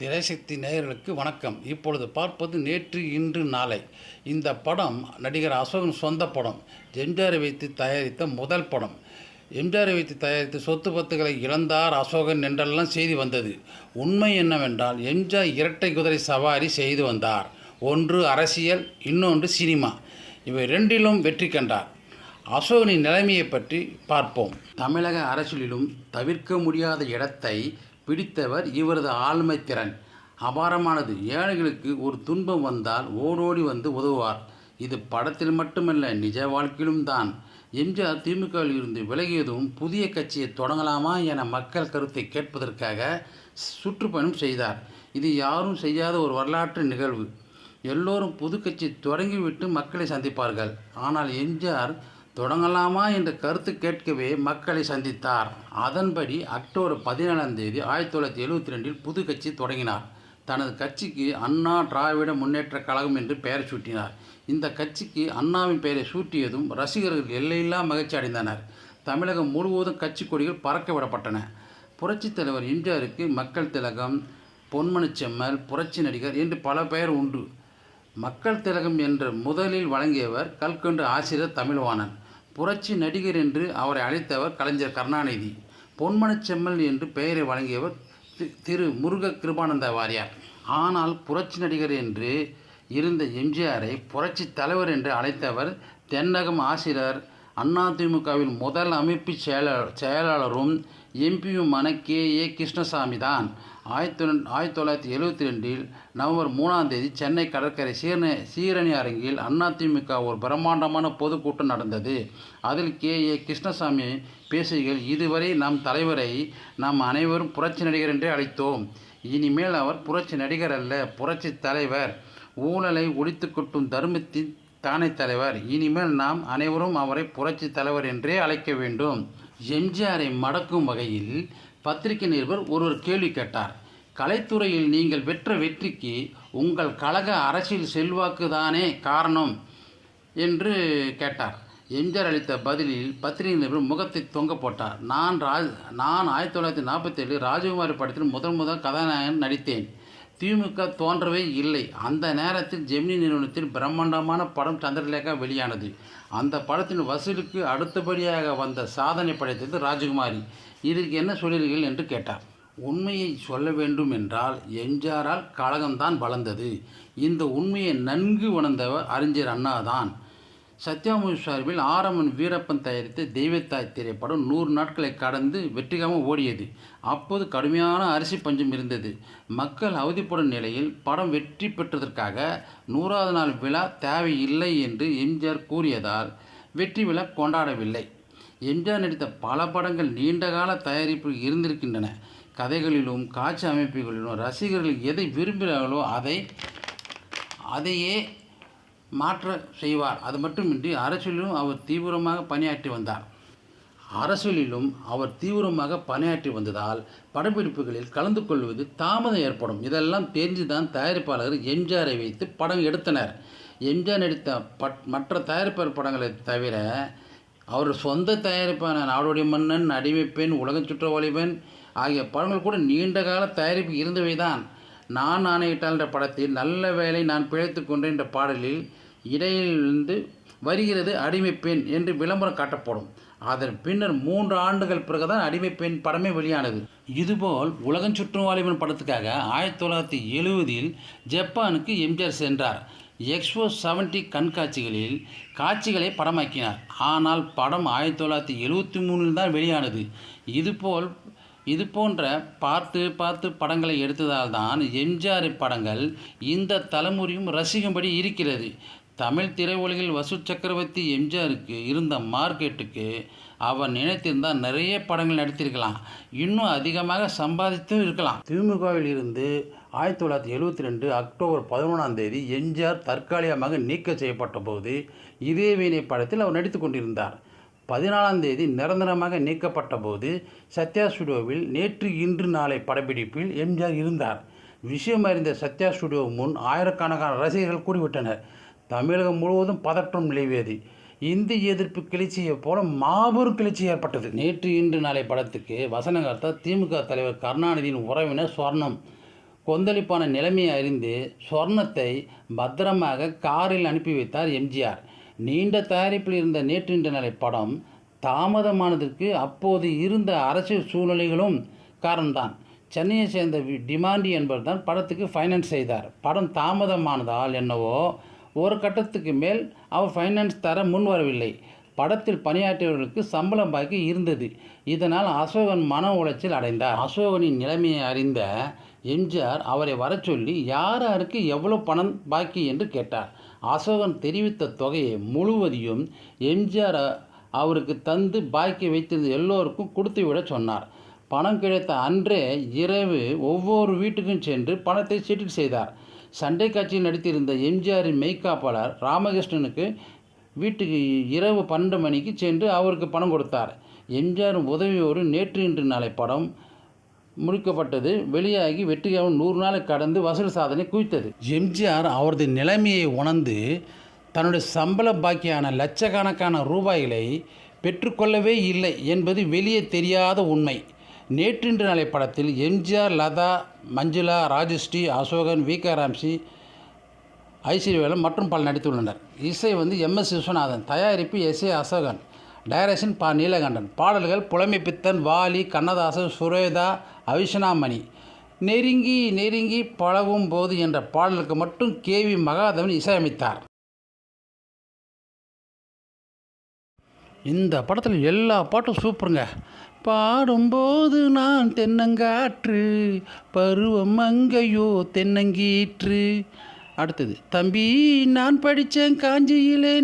திரைசக்தி நேயர்களுக்கு வணக்கம். இப்பொழுது பார்ப்பது நேற்று இன்று நாளை. இந்த படம் நடிகர் அசோகன் சொந்த படம். எம்ஜிஆரை வைத்து தயாரித்த முதல் படம். எம்ஜிஆரை வைத்து தயாரித்த சொத்து பத்துகளை இழந்தார் அசோகன் என்றெல்லாம் செய்தி வந்தது. உண்மை என்னவென்றால் எம்ஜிஆர் இரட்டை குதிரை சவாரி செய்து வந்தார். ஒன்று அரசியல் இன்னொன்று சினிமா. இவை ரெண்டிலும் வெற்றி கண்டார். அசோகனின் நிலைமையை பற்றி பார்ப்போம். தமிழக அரசியலிலும் தவிர்க்க முடியாத இடத்தை பிடித்தவர் இவரது ஆளுமை திறன் அபாரமானது. ஏழைகளுக்கு ஒரு துன்பம் வந்தால் ஓடோடி வந்து உதவுவார். இது படத்தில் மட்டுமல்ல நிஜ வாழ்க்கையிலும் தான். எம்ஜிஆர் திமுகவில் இருந்து விலகியதும் புதிய கட்சியை தொடங்கலாமா என மக்கள் கருத்தை கேட்பதற்காக சுற்றுப்பயணம் செய்தார். இது யாரும் செய்யாத ஒரு வரலாற்று நிகழ்வு. எல்லோரும் புது கட்சி தொடங்கிவிட்டு மக்களை சந்திப்பார்கள். ஆனால் எம்ஜிஆர் தொடங்கலாமா என்ற கருத்து கேட்கவே மக்களை சந்தித்தார். அதன்படி அக்டோபர் பதினேழாம் தேதி ஆயிரத்தி தொள்ளாயிரத்தி எழுபத்தி ரெண்டில் புது கட்சி தொடங்கினார். தனது கட்சிக்கு அண்ணா திராவிட முன்னேற்றக் கழகம் என்று பெயர் சூட்டினார். இந்த கட்சிக்கு அண்ணாவின் பெயரை சூட்டியதும் ரசிகர்கள் எல்லையில்லா மகிழ்ச்சி அடைந்தனர். தமிழகம் முழுவதும் கட்சி கொடிகள் பறக்க விடப்பட்டன. புரட்சித் தலைவர் எம்ஜிஆருக்கு மக்கள் திலகம் பொன்மனச் செம்மல் புரட்சி நடிகர் என்று பல பெயர் உண்டு. மக்கள் திலகம் என்று முதலில் வழங்கியவர் கல்கண்டு ஆசிரியர் தமிழ்வாணன். புரட்சி நடிகர் என்று அவரை அழைத்தவர் கலைஞர் கருணாநிதி பொன்மனச்செம்மல் என்று பெயரை வழங்கியவர் திரு முருக கிருபானந்த வாரியார். ஆனால் புரட்சி நடிகர் என்று இருந்த எம்ஜிஆரை புரட்சி தலைவர் என்று அழைத்தவர் தென்னகம் ஆசிரியர் அதிமுகவின் முதல் அமைப்பு செயலாளர் செயலாளரும் எம்பியுமான கே. ஏ. கிருஷ்ணசாமி தான் ஆயிரத்தி ஆயிரத்தி தொள்ளாயிரத்தி எழுபத்தி ரெண்டில் நவம்பர் மூணாம் தேதி சென்னை கடற்கரை சீரணி சீரணி அரங்கில் அதிமுக ஒரு பிரம்மாண்டமான பொதுக்கூட்டம் நடந்தது. அதில் கே. ஏ. கிருஷ்ணசாமி பேசுகையில் இதுவரை நம் தலைவரை நாம் அனைவரும் புரட்சி நடிகர் என்றே அழைத்தோம். இனிமேல் அவர் புரட்சி நடிகர் அல்ல புரட்சி தலைவர். ஊழலை ஒழித்து கொட்டும் தர்மத்தின் தானே தலைவர் இனிமேல் நாம் அனைவரும் அவரை புரட்சி தலைவர் என்றே அழைக்க வேண்டும். எம்ஜிஆரை மடக்கும் வகையில் பத்திரிகை நிருபர் ஒருவர் கேள்வி கேட்டார். கலைத்துறையில் நீங்கள் பெற்ற வெற்றிக்கு உங்கள் கழக அரசியல் செல்வாக்கு தானே காரணம் என்று கேட்டார். எம்ஜிஆர் அளித்த பதிலில் பத்திரிகை நிருபர் முகத்தை தொங்க போட்டார். நான் ராஜ் நான் ஆயிரத்தி தொள்ளாயிரத்தி நாற்பத்தேழு ராஜகுமாரி படத்தில் முதன் முதல் கதாநாயகன் நடித்தேன். திமுக தோன்றவே இல்லை. அந்த நேரத்தில் ஜெமினி நிறுவனத்தில் பிரம்மாண்டமான படம் சந்திரலேகா வெளியானது. அந்த படத்தின் வசூலுக்கு அடுத்தபடியாக வந்த சாதனை படைத்தது ராஜகுமாரி. இதற்கு என்ன சொல்கிறீர்கள் என்று கேட்டார். உண்மையை சொல்ல வேண்டும் என்றால் எம்ஜிஆரால் கழகம்தான் வளர்ந்தது. இந்த உண்மையை நன்கு உணர்ந்தவர் அறிஞர் அண்ணாதான். சத்யாமூவி சார்பில் ஆரம்பன் வீரப்பன் தயாரித்த தெய்வத்தாய் திரைப்படம் நூறு நாட்களை கடந்து வெற்றிகரமாக ஓடியது. அப்போது கடுமையான அரிசி பஞ்சம் இருந்தது. மக்கள் அவதிப்படும் நிலையில் படம் வெற்றி பெற்றதற்காக நூறாவது நாள் விழா தேவையில்லை என்று எம்ஜிஆர் கூறியதால் வெற்றி விழா கொண்டாடவில்லை. எம்ஜிஆர் நடித்த பல படங்கள் நீண்டகால தயாரிப்பில் இருந்திருக்கின்றன. கதைகளிலும் காட்சி அமைப்புகளிலும் ரசிகர்கள் எதை விரும்புகிறார்களோ அதை அதையே மாற்ற செய்வார். அது மட்டுமின்றி அரசியலிலும் அவர் தீவிரமாக பணியாற்றி வந்தார். அரசியலிலும் அவர் தீவிரமாக பணியாற்றி வந்ததால் படப்பிடிப்புகளில் கலந்து கொள்வது தாமதம் ஏற்படும். இதெல்லாம் தெரிஞ்சுதான் தயாரிப்பாளர் எம்ஜிஆரை வைத்து படம் எடுத்தனர். எம்ஜிஆர் நடித்த பட் மற்ற தயாரிப்பாளர் படங்களை தவிர அவர் சொந்த தயாரிப்பான நாடோடி மன்னன் அடிமைப்பெண் உலகச் சுற்றவாளிபன் ஆகிய படங்கள் கூட நீண்ட கால தயாரிப்பு இருந்தவை தான் நான் ஆணையிட்டால் என்ற படத்தில் நல்ல வேலை நான் பிழைத்து கொண்டேன் என்ற பாடலில் இடையிலிருந்து வருகிறது அடிமைப்பெண் என்று விளம்பரம் காட்டப்படும். அதன் பின்னர் மூன்று ஆண்டுகள் பிறகுதான் அடிமைப்பெண் படமே வெளியானது. இதுபோல் உலகம் சுற்றும் வாலிபன் படத்துக்காக ஆயிரத்தி தொள்ளாயிரத்தி எழுபதில் ஜப்பானுக்கு எம்ஜிஆர் சென்றார். எக்ஸ்போ செவன்டி கண்காட்சிகளில் காட்சிகளை படமாக்கினார். ஆனால் படம் ஆயிரத்தி தொள்ளாயிரத்தி எழுபத்தி மூணில் தான் வெளியானது. இதுபோல் இது போன்ற பார்த்து பார்த்து படங்களை எடுத்ததால் தான் எம்ஜிஆர் படங்கள் இந்த தலைமுறையும் ரசிக்கும்படி இருக்கிறது. தமிழ் திரையுலகில் வசு சக்கரவர்த்தி எம்ஜிஆருக்கு இருந்த மார்க்கெட்டுக்கு அவர் நினைத்திருந்தால் நிறைய படங்கள் நடித்திருக்கலாம். இன்னும் அதிகமாக சம்பாதித்தும் இருக்கலாம். திமுகவில் இருந்து ஆயிரத்தி தொள்ளாயிரத்தி எழுபத்தி ரெண்டு அக்டோபர் பதினொன்றாம் தேதி எம்ஜிஆர் தற்காலிகமாக நீக்கம் செய்யப்பட்ட போது இதே வீணை படத்தில் அவர் நடித்து கொண்டிருந்தார். பதினாலாம் தேதி நிரந்தரமாக நீக்கப்பட்ட போது சத்யா ஸ்டுடியோவில் நேற்று இன்று நாளை படப்பிடிப்பில் எம்ஜிஆர் இருந்தார். விஷயம் அறிந்த சத்யா ஸ்டுடியோ முன் ஆயிரக்கணக்கான ரசிகர்கள் கூடிவிட்டனர். தமிழகம் முழுவதும் பதற்றம் நிலவியது. இந்தி எதிர்ப்பு கிளர்ச்சியைப் போல மாபெரும் கிளர்ச்சி ஏற்பட்டது. நேற்று இன்று நாளை படத்துக்கு வசனகர்த்தா திமுக தலைவர் கருணாநிதியின் உறவினர் சொர்ணம் கொந்தளிப்பான நிலைமையை அறிந்து சொர்ணத்தை பத்திரமாக காரில் அனுப்பி வைத்தார் எம்ஜிஆர். நீண்ட தயாரிப்பில் இருந்த நேற்று இன்று நாளை படம் தாமதமானதற்கு அப்போது இருந்த அரசியல் சூழ்நிலைகளும் காரணம்தான். சென்னையை சேர்ந்த வி- டிமாண்டி என்பவர் தான் படத்துக்கு ஃபைனான்ஸ் செய்தார். படம் தாமதமானதால் என்னவோ ஒரு கட்டத்துக்கு மேல் அவர் ஃபைனான்ஸ் தர முன் வரவில்லை. படத்தில் பணியாற்றியவர்களுக்கு சம்பளம் பாக்கி இருந்தது. இதனால் அசோகன் மன உளைச்சல் அடைந்தார். அசோகனின் நிலைமையை அறிந்த எம்ஜிஆர் அவரை வரச் சொல்லி யார் யாருக்கு எவ்வளோ பணம் பாக்கி? என்று கேட்டார். அசோகன் தெரிவித்த தொகையை முழுவதையும் எம்ஜிஆர் அவருக்கு தந்து பாக்கி வைத்திருந்த எல்லோருக்கும் கொடுத்து விட சொன்னார். பணம் கிடைத்த அன்றே இரவு ஒவ்வொரு வீட்டுக்கும் சென்று பணத்தை செட்டில் செய்தார். சண்டை காட்சியில் நடித்திருந்த எம்ஜிஆரின் மெய்க்காப்பாளர் ராமகிருஷ்ணனுக்கு வீட்டுக்கு இரவு பன்னெண்டு மணிக்கு சென்று அவருக்கு பணம் கொடுத்தார். எம்ஜிஆர் உதவியோடு நேற்று இன்று நாளை படம் முடிக்கப்பட்டது. வெளியாகி வெற்றியாகவும் நூறு நாளை கடந்து வசூல் சாதனை குவித்தது. எம்ஜிஆர் அவரது நிலைமையை உணர்ந்து தன்னுடைய சம்பள பாக்கியான லட்சக்கணக்கான ரூபாய்களை பெற்றுக்கொள்ளவே இல்லை என்பது வெளியே தெரியாத உண்மை. நேற்றின்று நாளை படத்தில் MGR Latha Manjula Rajasree Asokan V K Ramsi Aishwaryavelan மற்றும் பலர் நடித்துள்ளனர். இசை வந்து எம் எஸ் விஸ்வநாதன் தயாரிப்பு எஸ் ஏ அசோகன் டைரக்ஷன் பா நீலகண்டன் பாடல்கள் புலமை பித்தன் வாலி கண்ணதாசன் சுரேதா அவிஷனாமணி நெருங்கி நெருங்கி பழகும் போது என்ற பாடலுக்கு மட்டும் கே வி மகாதேவன் இசையமைத்தார். இந்த படத்தில் எல்லா பாட்டும் சூப்பருங்க. பாடும்போது நான் தென்னங்காற்று பருவம் அங்கையோ தென்னங்கீற்று. அடுத்தது தம்பி நான் படித்தேன் காஞ்சியிலே